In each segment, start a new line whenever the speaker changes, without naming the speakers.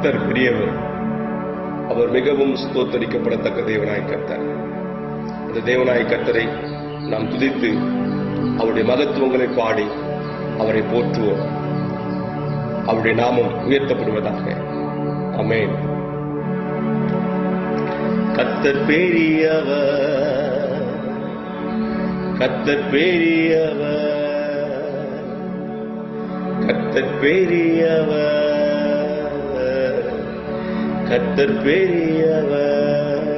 கர்த்தர் பிரியவர். அவர் மிகவும் ஸ்தோத்தரிக்கப்படத்தக்க தேவனாய் கர்த்தர். அந்த தேவனாய் கர்த்தரை நாம் துதித்து அவருடைய மகத்துவங்களை பாடி அவரை போற்றுவோம். அவருடைய நாமம் உயர்த்தப்படுவதாக. அமேன் கத்தர் பெரியவர். கத்தர் பெரியவர். கத்தர் பெரியவர். கத்தர் பெரியவர்.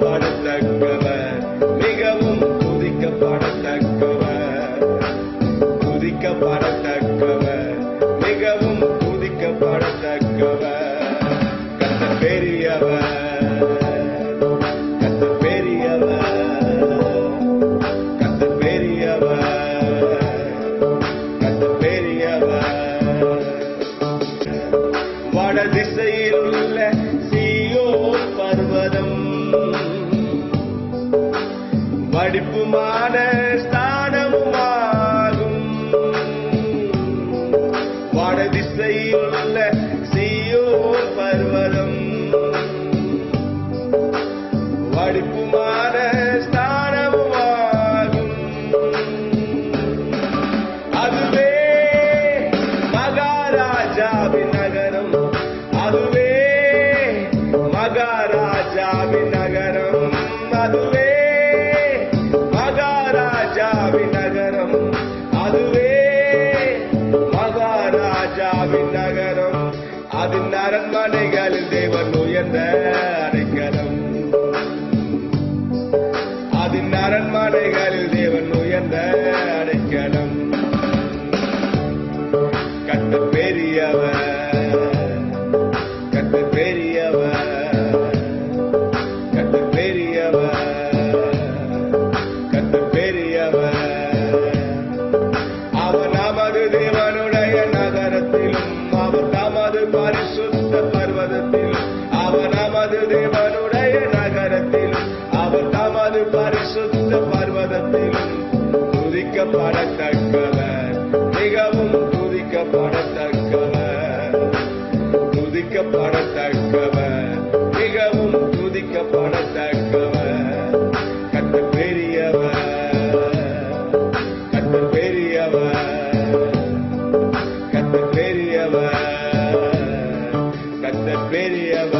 பாடத்தக்கவர் மிகவும் துதிக்க பாடத்தக்கவர் துதிக்க பாடத்தக்கவர் மிகவும் துதிக்க பாடத்தக்கவர் கத்த பெரியவர். வட திசையில் உள்ள சியோ பர்வதம் படிப்புமான ஸ்தானமுமாகும். வட திசையில் உள்ள சீயோன் பர்வதம். படிப்புமான ஸ்தானமுமாகும். அதுவே மகாராஜாவின் நகரம். அதுவே மகாராஜாவின் மகாராஜாவின் நகரம் அதன் அரண்மனைகளில் தேவன் உயர்ந்த அடைக்கலம் அதன் அரண்மனைகளில் தேவன் video.